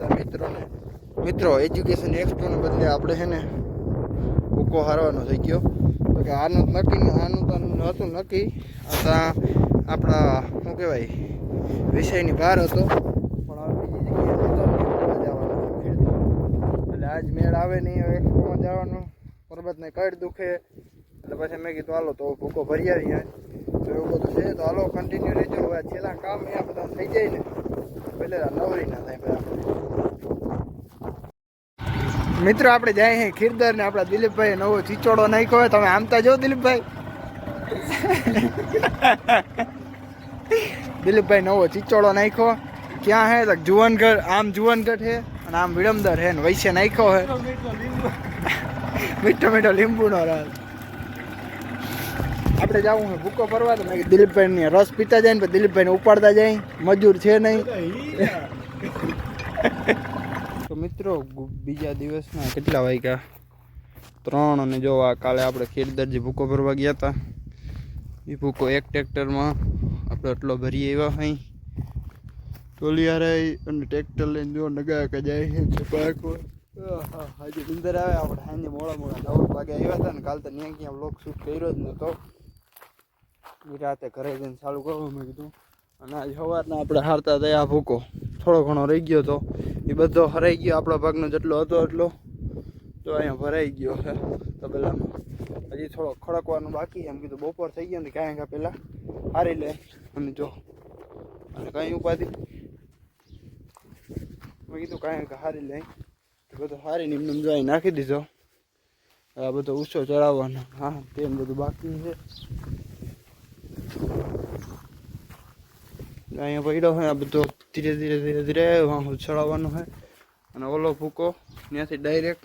બધા મિત્રોને. મિત્રો એજ્યુકેશન એક્સપોને બદલે આપણે છે ને ભૂકો હારવાનો થઈ ગયો. તો કે આનું નક્કી આનું તો નહોતું નક્કી. આ આપણા, શું કહેવાય, વિષયની બહાર હતો. પણ હવે બીજી જગ્યાએ એટલે આજ મેળ આવે નહીં હવે એક્સપોમાં જવાનું. પરબતને કઈ દુખે. એટલે પછી મેં કીધું, હાલો તો ભૂકો ભરી આવીએ. એવું બધું છે. તો હાલો કન્ટિન્યુ રહેજો. હવે છેલ્લા કામ અહીંયા બધા થઈ જાય ને. પહેલા નવરી ના થાય બધા. મિત્રો, આપણે જાય છે ખીરદર ને આપણા દિલીપભાઈ નવો ચીચોડો નાખ્યો હોય. તમે આમતા જો દિલીપભાઈ. દિલીપભાઈ નવો ચીચોડો નાખ્યો. ક્યાં હે? તો જુવનગઢ, આમ જુવનગઢ છે અને આમ વિડમદર હે ને વૈશ્ય નાખ્યો હે. મીઠો મીઠો લીંબુનો રસ આપણે જવું છે ભૂકો ભરવા તો મેં કીધું દિલીપભાઈ ને રસ પીતા જાય ને પછી દિલીપભાઈને ઉપાડતા જાય. મજૂર છે નહીં. તો મિત્રો, બીજા દિવસના કેટલા વાગ્યા? ત્રણ અને જો આ કાલે આપણે ખેડદરજી ભૂકો ભરવા ગયા હતા. એ ભૂકો એક ટ્રેક્ટરમાં આપણે એટલો ભરી આવ્યા અહીં ટોલિયારે અને ટ્રેક્ટર લઈને જો નગા કે જાય છે પાકો હજી નીંદર આવે, આપણે સાંજે મોડા મોડા નવ વાગે આવ્યા હતા ને કાલ તો ત્યાં ક્યાં બ્લોક શૂટ કર્યો જ નહોતો રાતે ઘરે જઈને ચાલુ કરવું મેં કીધું. અને આજ સવારના આપણે હારતા થયા ભૂકો. થોડો ઘણો રહી ગયો તો. એ બધો હરાઈ ગયો, આપણા ભાગનો જેટલો હતો એટલો. તો અહીંયા ભરાઈ ગયો છે તબેલામાં. હજી થોડો ખડકવાનું બાકી એમ કીધું બપોર થઈ ગયો ને કાંઈ કાંઈ પહેલાં હારી લે. અને જો. અને કાંઈ ઉપાધિ. મેં કીધું કાંઈ કાંઈ હારી લે. બધું હારીને એમને જોઈ નાખી દીધો. આ બધો ઊંચો ચડાવવાનો. હા તેમ બધું બાકી છે. અહીંયા પડ્યો હોય આ બધો ધીરે ધીરે ધીરે ધીરે વાંહો ચડાવવાનો હોય અને ઓલો ભૂકો ત્યાંથી ડાયરેક્ટ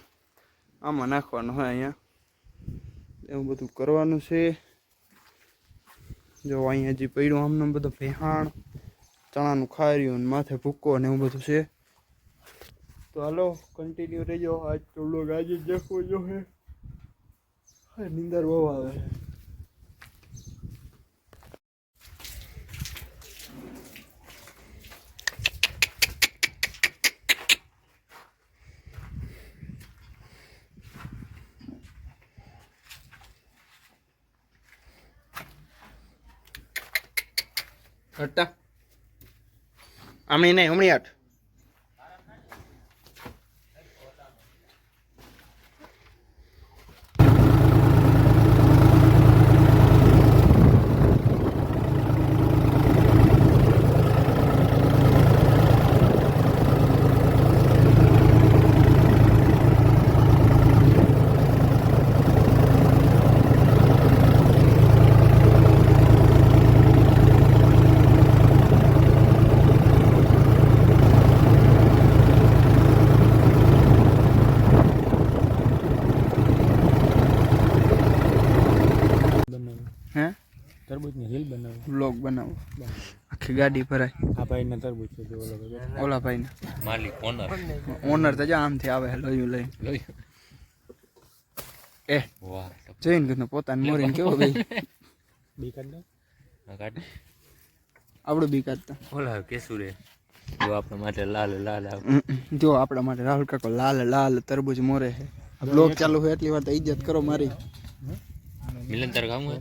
આમાં નાખવાનો હોય અહીંયા એવું બધું કરવાનું છે જો અહીંયા જે પડ્યું આમને બધો ભેહાણ ચણાનું ખાર્યું ને માથે ભૂકો ને એવું બધું છે તો હાલો કન્ટિન્યુ રહેજો આજ તો લોગ આજે જ દેખવો જો હે હા, નીંદર બહુ આવે હટા આમણી નહીં હમણી આઠ તરબૂચની રીલ બનાવું બ્લોગ બનાવો આખી ગાડી ભરાય આ ભાઈને તરબૂચ છે જો ઓલો બધો ઓલા ભાઈને માલિક ઓનર ઓનર તો જો આમથી આવે લોયું લઈ એ વાહ જોઈને કીધું પોતાને મોરીને કેવો ભાઈ બી કાઢ દો કાઢ આપણું બી કાઢતા ઓલા કેસુરે જો આપણા માટે લાલ લાલ આવ. હમ, જો આપણા માટે રાહુલ કાકો લાલ લાલ તરબૂચ મોરે છે બ્લોગ ચાલુ હોય એટલી વાર તો ઇજ્જત કરો મારી મિલન તાર ખાવું હે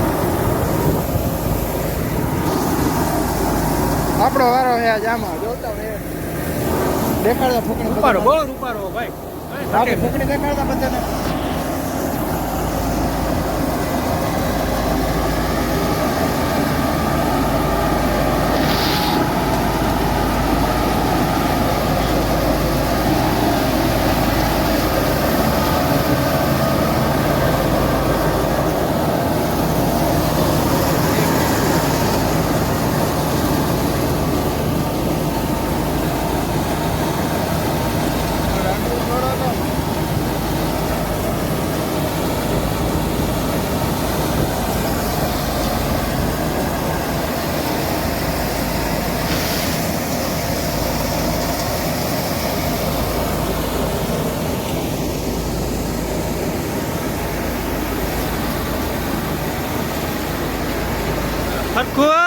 આપણો વારો છે આજ આમાં. જોતા હોય દેખાડતા ફૂકણી ઉપાડો બહુ ઉપાડો ભાઈ. આપણે ફૂકણી દેખાડતા બધાને. Hardcore.